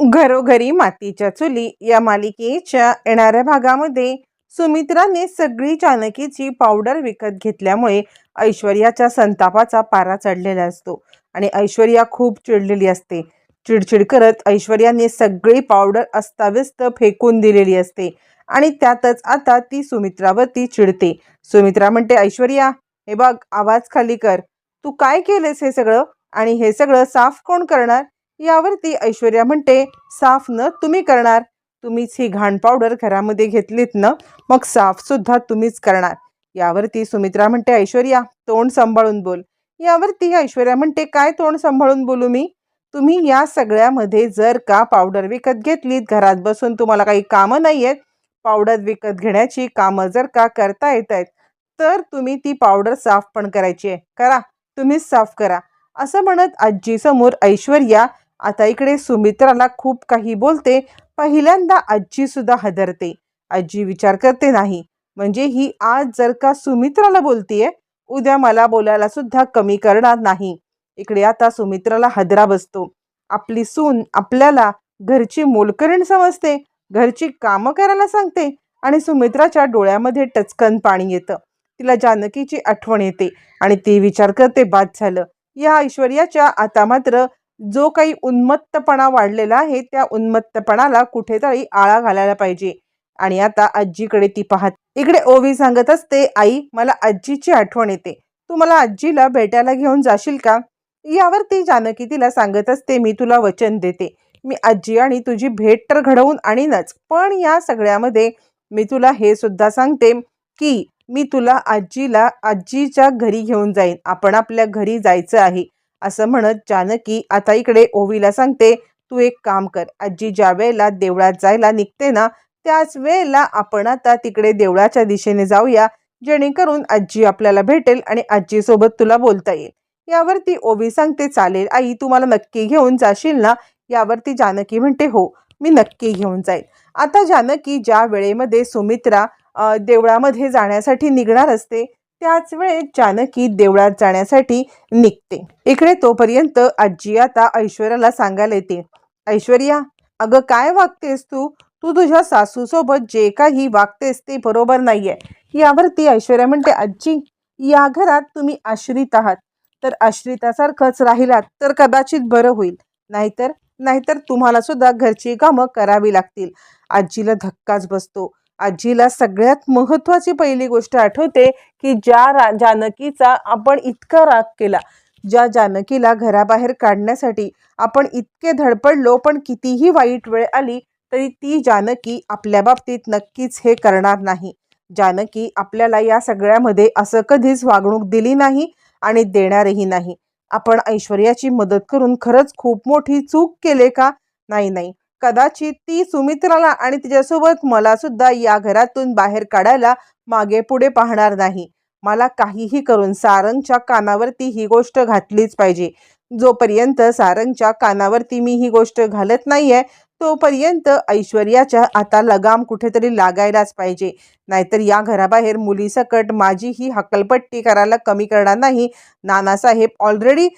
घरोघरी मातीच्या चुली या मालिकेच्या येणाऱ्या भागामध्ये सुमित्राने सगळी जानकीची पावडर विकत घेतल्यामुळे ऐश्वर्याच्या संतापाचा पारा चढलेला असतो आणि ऐश्वर्या खूप चिडलेली असते. चिडचिड करत ऐश्वर्याने सगळी पावडर अस्ताव्यस्त फेकून दिलेली असते आणि त्यातच आता ती सुमित्रावरती चिडते. सुमित्रा म्हणते ऐश्वर्या हे बघ आवाज खाली कर. तू काय केलेस हे सगळं? आणि हे सगळं साफ कोण करणार? यावरती ऐश्वर्या म्हणते साफ न तुम्ही करणार. तुम्हीच ही घाण पावडर घरामध्ये घेतलीत ना मग साफ सुद्धा तुम्हीच करणार. यावरती सुमित्रा म्हणते ऐश्वर्या तोंड सांभाळून बोल. यावरती ऐश्वर्या म्हणते काय तोंड सांभाळून बोलू मी? तुम्ही या सगळ्यामध्ये जर का पावडर विकत घेतलीत घरात बसून तुम्हाला काही कामं नाही आहेत पावडर विकत घेण्याची कामं जर का करता येत आहेत तर तुम्ही ती पावडर साफ पण करायची आहे. करा तुम्हीच साफ करा. असं म्हणत आजीसमोर ऐश्वर्या आता इकडे सुमित्राला खूप काही बोलते पहिल्यांदा आजी सुद्धा हदरते. आजी विचार करते नाही म्हणजे ही आज जर का सुमित्राला बोलतीये उद्या मला बोलायला सुद्धा कमी करणार नाही. इकडे आता सुमित्राला हदरा बसतो. आपली सून आपल्याला घरची मोलकरीण समजते घरची कामं करायला सांगते आणि सुमित्राच्या डोळ्यामध्ये टचकन पाणी येतं. तिला जानकीची आठवण येते आणि ती विचार करते बाद झालं. या ऐश्वर्याच्या आता मात्र जो काही उन्मत्तपणा वाढलेला आहे त्या उन्मत्तपणाला कुठेतरी आळा घालायला पाहिजे. आणि आता आजीकडे ती पाहत इकडे ओवी सांगत असते आई मला आजीची आठवण येते. तू मला आजीला भेटायला घेऊन जाशील का? यावर ती जानकी तिला सांगत असते मी तुला वचन देते. मी आजी आणि तुझी भेट तर घडवून आणीनच. पण या सगळ्यामध्ये मी तुला हे सुद्धा सांगते की मी तुला आजीला आजीच्या घरी घेऊन जाईन. आपण आपल्या घरी जायचं आहे. असं म्हणत जानकी आता इकडे ओवीला सांगते तू एक काम कर आजी ज्या वेळेला देवळात जायला निघते ना त्याच वेळेला आपण आता तिकडे देवळाच्या दिशेने जाऊया जेणेकरून आजी आपल्याला भेटेल आणि आजीसोबत तुला बोलता येईल. यावरती ओवी सांगते चालेल आई तू मला नक्की घेऊन जाशील ना? यावरती जानकी म्हणते हो मी नक्की घेऊन जाईल. आता जानकी ज्या वेळेमध्ये सुमित्रा देवळामध्ये जाण्यासाठी निघणार असते त्याच वेळेत जानकी देवळात जाण्यासाठी निघते. इकडे तोपर्यंत आजी आता ऐश्वर्याला सांगायला येते. ऐश्वर्या अगं काय वागतेस तू? तू तुझ्या सासूसोबत जे काही वागतेस ते बरोबर नाहीये. यावरती ऐश्वर्या म्हणते आजी या घरात तुम्ही आश्रित आहात. तर आश्रितासारखंच राहिलात तर कदाचित बरं होईल. नाहीतर नाहीतर तुम्हाला सुद्धा घरची कामं करावी लागतील. आजीला धक्काच बसतो. आजीला सगळ्यात महत्त्वाची पहिली गोष्ट आठवते की ज्या रा जानकीचा आपण इतका राग केला ज्या जानकीला घराबाहेर काढण्यासाठी आपण इतके धडपडलो पण कितीही वाईट वेळ आली तरी ती जानकी आपल्या बाबतीत नक्कीच हे करणार नाही. जानकी आपल्याला या सगळ्यामध्ये असं कधीच वागणूक दिली नाही आणि देणारही नाही. आपण ऐश्वर्याची मदत करून खरंच खूप मोठी चूक केले का? नाही नाही. कदाचित ती सुमित्राला आणि तिच्यासोबत मला सुद्धा या घरातून बाहेर काढायला मागे पुढे पाहणार नाही. मला काहीही करून सारंगच्या कानावरती ही गोष्ट घातलीच पाहिजे. जोपर्यंत सारंगच्या कानावरती मी ही गोष्ट घालत नाहीये तोपर्यंत ऐश्वर्याच्या आता लगाम कुठेतरी लागायलाच पाहिजे. नाहीतर या घराबाहेर मुलीसकट माझी ही हकलपट्टी करायला कमी करणार नाही. नानासाहेब ऑलरेडी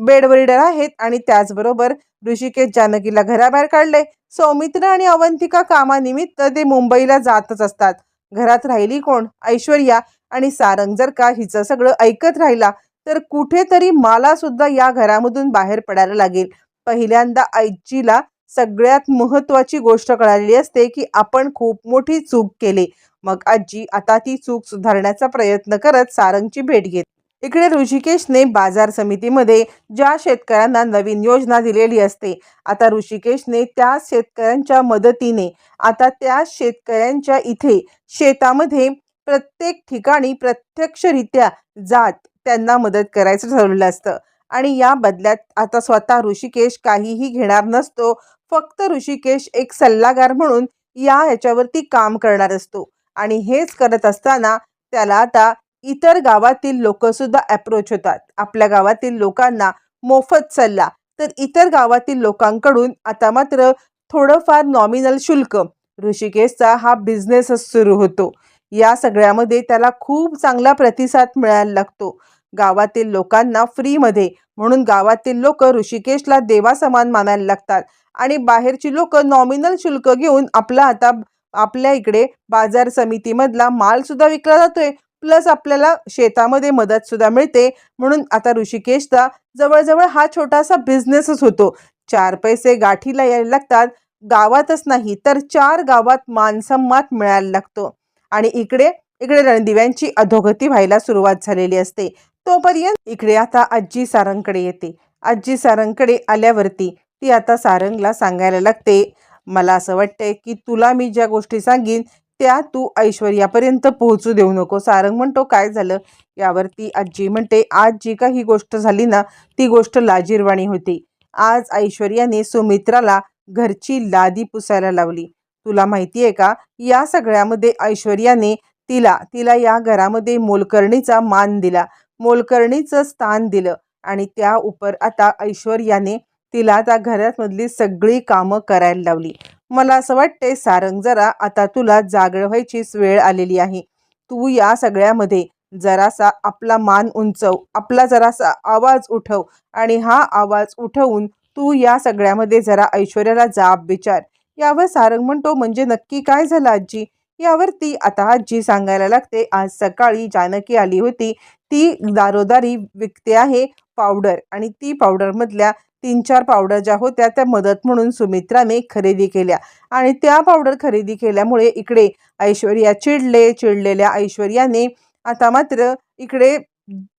बेडवरीडर आहेत आणि त्याचबरोबर ऋषिकेश जानकीला घराबाहेर काढले सौमित्र आणि अवंतिका कामानिमित्त ते मुंबईला जातच असतात. घरात राहिली कोण? ऐश्वर्या आणि सारंग जर का हिचं सगळं ऐकत राहिला तर कुठेतरी मला सुद्धा या घरामधून बाहेर पडायला लागेल. पहिल्यांदा आईजीला सगळ्यात महत्त्वाची गोष्ट कळालेली असते की आपण खूप मोठी चूक केली. मग आजी आता ती चूक सुधारण्याचा प्रयत्न करत सारंगची भेट घेत. इकडे ऋषिकेशने बाजार समितीमध्ये ज्या शेतकऱ्यांना नवीन योजना दिलेली असते आता ऋषिकेशने त्या शेतकऱ्यांच्या मदतीने आता त्या शेतकऱ्यांच्या इथे शेतामध्ये प्रत्येक ठिकाणी प्रत्यक्षरित्या जात त्यांना मदत करायचं ठरवलं असतं. आणि या बदल्यात आता स्वतः ऋषिकेश काहीही घेणार नसतो. फक्त ऋषिकेश एक सल्लागार म्हणून या ह्याच्यावरती काम करणार असतो. आणि हेच करत असताना त्याला आता इतर गावातील लोक सुद्धा अप्रोच होतात. आपल्या गावातील लोकांना मोफत सल्ला. तर इतर गावातील लोकांकडून आता मात्र थोडंफार नॉमिनल शुल्क ऋषिकेशचा हा बिझनेसच सुरू होतो. या सगळ्यामध्ये त्याला खूप चांगला प्रतिसाद मिळायला लागतो. गावातील लोकांना फ्रीमध्ये म्हणून गावातील लोक ऋषिकेशला देवासमान मानायला लागतात. आणि बाहेरची लोक नॉमिनल शुल्क घेऊन आपला आता आपल्या इकडे बाजार समितीमधला माल सुद्धा विकला जातोय. प्लस आपल्याला शेतामध्ये मदत सुद्धा मिळते. म्हणून आता ऋषिकेशचा जवळजवळ हा छोटासा बिझनेसच होतो. चार पैसे गाठीला यायला लागतात. गावातच नाही तर चार गावात मानसन्मान मिळायला लागतो. आणि इकडे इकडे रणदिव्यांची अधोगती व्हायला सुरुवात झालेली असते. तोपर्यंत इकडे आता आजी सारंगकडे येते. आजी सारंगकडे आल्यावरती ती आता सारंगला सांगायला लागते मला असं वाटतंय की तुला मी ज्या गोष्टी सांगीन त्या तू ऐश्वर्यापर्यंत पोहोचू देऊ नको. सारंग म्हणतो काय झालं? यावरती आजी म्हणते आज जी काही गोष्ट झाली ना ती गोष्ट लाजीरवाणी होती. आज ऐश्वर्याने सुमित्राला घरची लादी पुसायला लावली. तुला माहिती आहे का या सगळ्यामध्ये ऐश्वर्याने तिला तिला या घरामध्ये मोलकर्णीचा मान दिला. मोलकर्णीचं स्थान दिलं. आणि त्या उपर आता ऐश्वर्याने तिला त्या घरामधली सगळी कामं करायला लावली. मला असं वाटते सारंग जरा आता तुला जागळ व्हायचीच वेळ आलेली आहे. तू या सगळ्यामध्ये जरासा आपला मान उंचव आपला जरासा आवाज उठव. आणि हा आवाज उठवून तू या सगळ्यामध्ये जरा ऐश्वर्याला जाब विचार. यावर सारंग म्हणतो म्हणजे नक्की काय झालं आजी? यावर ती आता आजी सांगायला लागते आज सकाळी जानकी आली होती ती दारोदारी विकते आहे पावडर आणि ती पावडरमधल्या तीन चार पावडर ज्या होत्या त्या मदत म्हणून सुमित्राने खरेदी केल्या. आणि त्या पावडर खरेदी केल्यामुळे इकडे ऐश्वर्या चिडले चिडलेल्या ऐश्वर्याने आता मात्र इकडे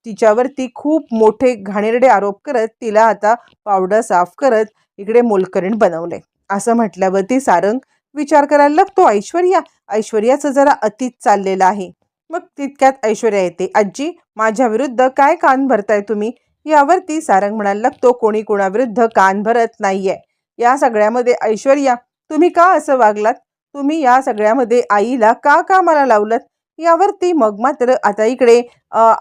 तिच्यावरती खूप मोठे घाणेरडे आरोप करत तिला आता पावडर साफ करत इकडे मोलकरीण बनवले. असं म्हटल्यावरती सारंग विचार करायला लागतो ऐश्वर्या ऐश्वर्याचं जरा अतीत चाललेलं आहे. मग तितक्यात ऐश्वर्या येते. आजी माझ्या विरुद्ध काय कान भरताय तुम्ही? यावरती सारंग म्हणायला लागतो कोणी कोणाविरुद्ध कान भरत नाहीये. या सगळ्यामध्ये ऐश्वर्या तुम्ही का असं वागलात? तुम्ही या सगळ्यामध्ये आईला का कामाला लावलत? यावरती मग मात्र आता इकडे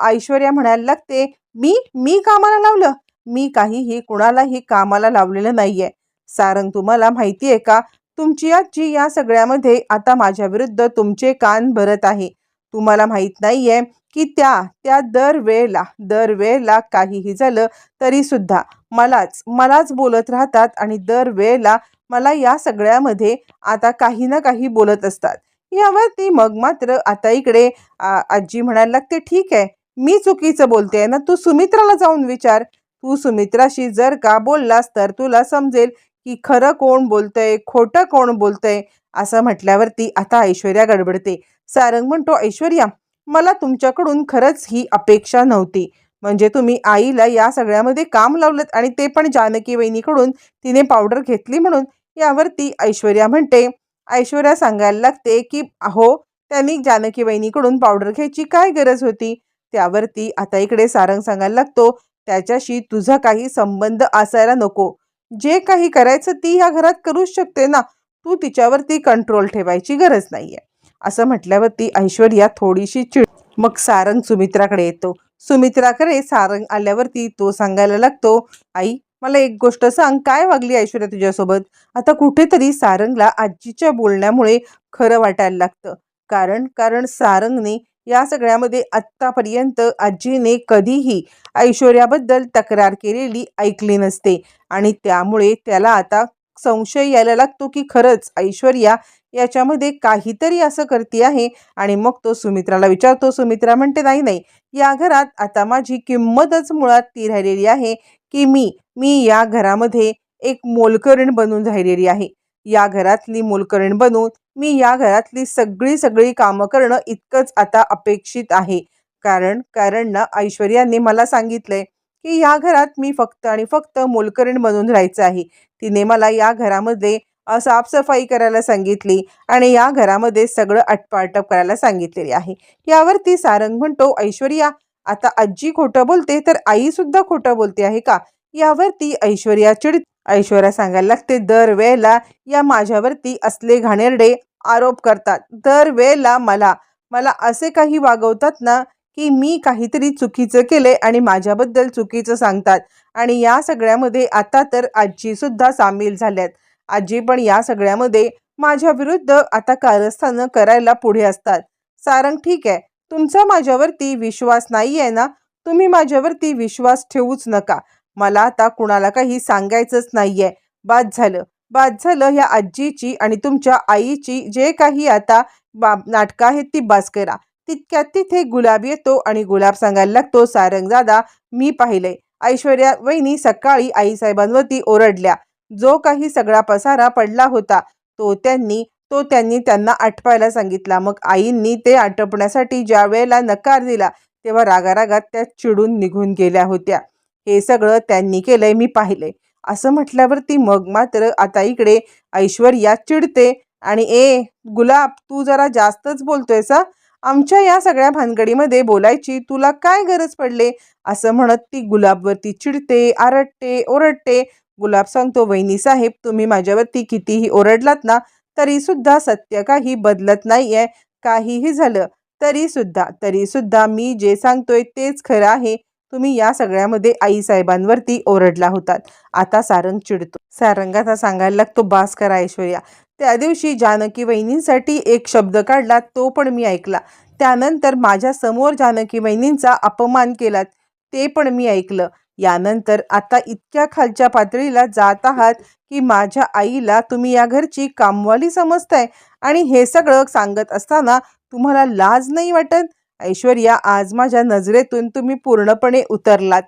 ऐश्वर्या म्हणायला लागते मी मी कामाला लावलं? मी काहीही कुणालाही कामाला लावलेलं नाहीये. सारंग तुम्हाला माहिती आहे का? तुमची आजी या सगळ्यामध्ये आता माझ्या विरुद्ध तुमचे कान भरत आहे. तुम्हाला माहीत नाही आहे की त्या त्या दरवेळेला दरवेळेला काहीही झालं तरी सुद्धा मलाच मलाच बोलत राहतात आणि दरवेळेला मला या सगळ्यामध्ये आता काही ना काही बोलत असतात. यावरती मग मात्र आता इकडे आजी म्हणायला लागते ठीक आहे मी चुकीचं बोलते ना तू सुमित्राला जाऊन विचार. तू सुमित्राशी जर का बोललास तर तुला समजेल की खरं कोण बोलतंय खोटं कोण बोलतंय. असं म्हटल्यावरती आता ऐश्वर्या गडबडते. सारंग म्हणतो ऐश्वर्या मला तुमच्याकडून खरंच ही अपेक्षा नव्हती. म्हणजे तुम्ही आईला या सगळ्यामध्ये काम लावलं आणि ते पण जानकी वहिनीकडून तिने पावडर घेतली म्हणून यावरती ऐश्वर्या म्हणते ऐश्वर्या सांगायला लागते की अहो त्यांनी जानकी वहिनीकडून पावडर घ्यायची काय गरज होती? त्यावरती आता इकडे सारंग सांगायला लागतो त्याच्याशी तुझा काही संबंध असायला नको. जे काही करायचं ती ह्या घरात करूच शकते ना. तू तिच्यावरती कंट्रोल ठेवायची गरज नाही आहे असं म्हटल्यावरती ऐश्वर्या थोडीशी चिड मग सारंग सुमित्राकडे येतो. सुमित्राकडे सारंग आल्यावरती तो सांगायला लागतो आई मला एक गोष्ट सांग. काय वागली ऐश्वर्या तुझ्यासोबत? आता कुठेतरी सारंगला आजीच्या बोलण्यामुळे खरं वाटायला लागतं. कारण कारण सारंगने या सगळ्यामध्ये आत्तापर्यंत आजीने कधीही ऐश्वर्याबद्दल तक्रार केलेली ऐकली नसते. आणि त्यामुळे त्याला आता संशय यायला लागतो की खरंच ऐश्वर्या याच्यामध्ये काहीतरी असं करते आहे. आणि मग तो सुमित्राला विचारतो सुमित्रा म्हणते नाही नाही या घरात आता माझी किंमतच मुळात ती राहिलेली आहे की मी मी या घरामध्ये एक मोलकरीण बनून राहिलेली आहे. या घरातली मोलकरीण बनून मी या घरातली सगळी सगळी कामं करणं इतकंच आता अपेक्षित आहे. कारण कारण ना ऐश्वर्याने मला सांगितलंय की या घरात मी फक्त आणि फक्त मोलकरीण बनून राहायचं आहे. तिने मला या घरामध्ये साफसफाई करायला सांगितली आणि या घरामध्ये सगळं अटपाटप करायला सांगितलेली आहे. यावरती सारंग म्हणतो ऐश्वर्या आता आजी खोटं बोलते तर आई सुद्धा खोटं बोलते आहे का? यावरती ऐश्वर्या चिड ऐश्वर्या सांगायला लागते दरवेळेला या माझ्यावरती असले घाणेरडे आरोप करतात. दरवेळेला मला मला असे काही वागवतात ना की मी काहीतरी चुकीचं केले आणि माझ्याबद्दल चुकीचं सांगतात. आणि या सगळ्यामध्ये आता तर आजी सुद्धा सामील झाल्यात. आजी पण या सगळ्यामध्ये माझ्या विरुद्ध आता कारस्थानं करायला पुढे असतात. सारंग ठीक आहे. तुमचा माझ्यावरती विश्वास नाही आहे ना? तुम्ही माझ्यावरती विश्वास ठेवूच नका. मला आता कुणाला काही सांगायचंच नाहीये. बाद झालं. बाद झालं ह्या आजीची आणि तुमच्या आईची जे काही आता बा नाटकं आहेत ती बास करा तितक्यात तिथे गुलाब येतो आणि गुलाब सांगायला लागतो सारंगदादा मी पाहिलंय. ऐश्वर्या वहिनी सकाळी आईसाहेबांवरती ओरडल्या. जो काही सगळा पसारा पडला होता तो त्यांनी तो त्यांनी त्यांना आटपायला सांगितला. मग आईंनी ते आटपण्यासाठी ज्या वेळेला नकार दिला तेव्हा रागारागात त्या चिडून निघून गेल्या होत्या. हे सगळं त्यांनी केलंय मी पाहिलंय. असं म्हटल्यावरती मग मात्र आता इकडे ऐश्वर्या चिडते आणि ए गुलाब तू जरा जास्तच बोलतोयस सा आमच्या या सगळ्या भानगडीमध्ये बोलायची तुला काय गरज पडले? असं म्हणत ती गुलाबवरती चिडते आरडते ओरडते. गुलाब सांगतो वहिनी साहेब तुम्ही माझ्यावरती कितीही ओरडलात ना तरी सुद्धा सत्य काही बदलत नाहीये. काहीही झालं तरी सुद्धा तरी सुद्धा मी जे सांगतोय तेच खरं आहे. तुम्ही या सगळ्यामध्ये आईसाहेबांवरती ओरडला होतात. आता सारंग चिडतो. सारंग आता सांगायला लागतो बास करा ऐश्वर्या. त्या दिवशी जानकी वहिनींसाठी एक शब्द काढला तो पण मी ऐकला. त्यानंतर माझ्यासमोर जानकी वहिनींचा अपमान केलात ते पण मी ऐकलं. यानंतर आता इतक्या खालच्या पातळीला जात आहात की माझ्या आईला तुम्ही या घरची कामवाली समजताय आणि हे सगळं सांगत असताना तुम्हाला लाज नाही वाटत? ऐश्वर्या आज माझ्या नजरेतून तुम्ही पूर्णपणे उतरलात.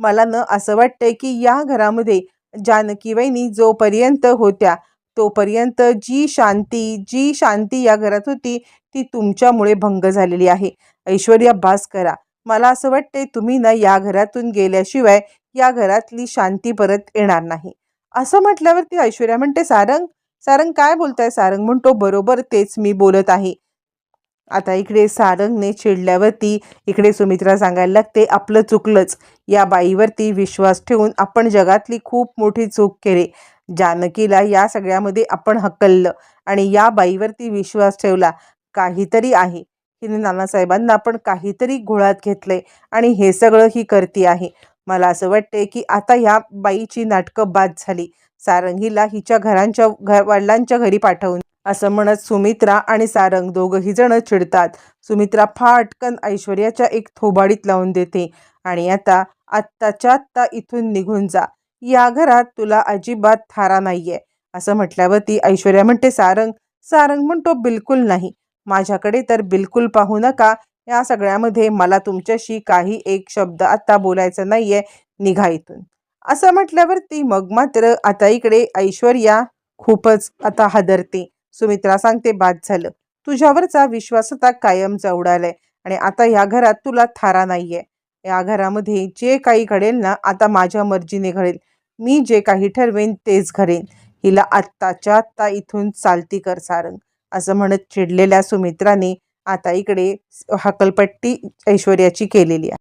मला न असं वाटतंय की या घरामध्ये जानकी वहिनी जोपर्यंत होत्या तोपर्यंत जी शांती जी शांती या घरात होती ती तुमच्यामुळे भंग झालेली आहे. ऐश्वर्या भास करा. मला असं वाटते तुम्ही ना या घरातून गेल्याशिवाय या घरातली शांती परत येणार नाही. असं म्हटल्यावरती ऐश्वर्या म्हणते सारंग सारंग काय बोलताय? सारंग म्हणतो बरोबर तेच मी बोलत आहे. आता इकडे सारंगने चिडल्यावरती इकडे सुमित्रा सांगायला लागते आपलं चुकलंच. या बाईवरती विश्वास ठेवून आपण जगातली खूप मोठी चूक केली. जानकीला या सगळ्यामध्ये आपण हकललं आणि या बाईवरती विश्वास ठेवला काहीतरी आहे. हिने नानासाहेबांना आपण काहीतरी घोळात घेतले आणि हे सगळं ही करती आहे. मला असं वाटते की आता ह्या बाईची नाटकं बाद झाली. सारंगीला हिच्या घरांच्या घर वडिलांच्या घरी पाठवून. असं म्हणत सुमित्रा आणि सारंग दोघंही जण चिडतात. सुमित्रा फाटकन ऐश्वर्याच्या एक थोबाडीत लावून देते आणि आता आत्ताच्या आत्ता इथून निघून जा. या घरात तुला अजिबात थारा नाहीये. असं म्हटल्यावर ती ऐश्वर्या म्हणते सारंग सारंग म्हणतो बिलकुल नाही. माझ्याकडे तर बिलकुल पाहू नका. या सगळ्यामध्ये मला तुमच्याशी काही एक शब्द आता बोलायचा नाहीये. निघा इथून. असं म्हटल्यावर ती मग मात्र आता इकडे ऐश्वर्या खूपच आता हादरते. सुमित्रा सांगते बाद झालं. तुझ्यावरचा विश्वास आता कायमचा उडालाय. आणि आता या घरात तुला थारा नाहीये. या घरामध्ये जे काही घडेल ना आता माझ्या मर्जीने घडेल. मी जे काही ठरवेन तेच घडेन. हिला आत्ताच्या आत्ता इथून चालती कर सारंग. असं म्हणत चिडलेल्या सुमित्राने आता इकडे हकलपट्टी ऐश्वर्याची केलेली आहे.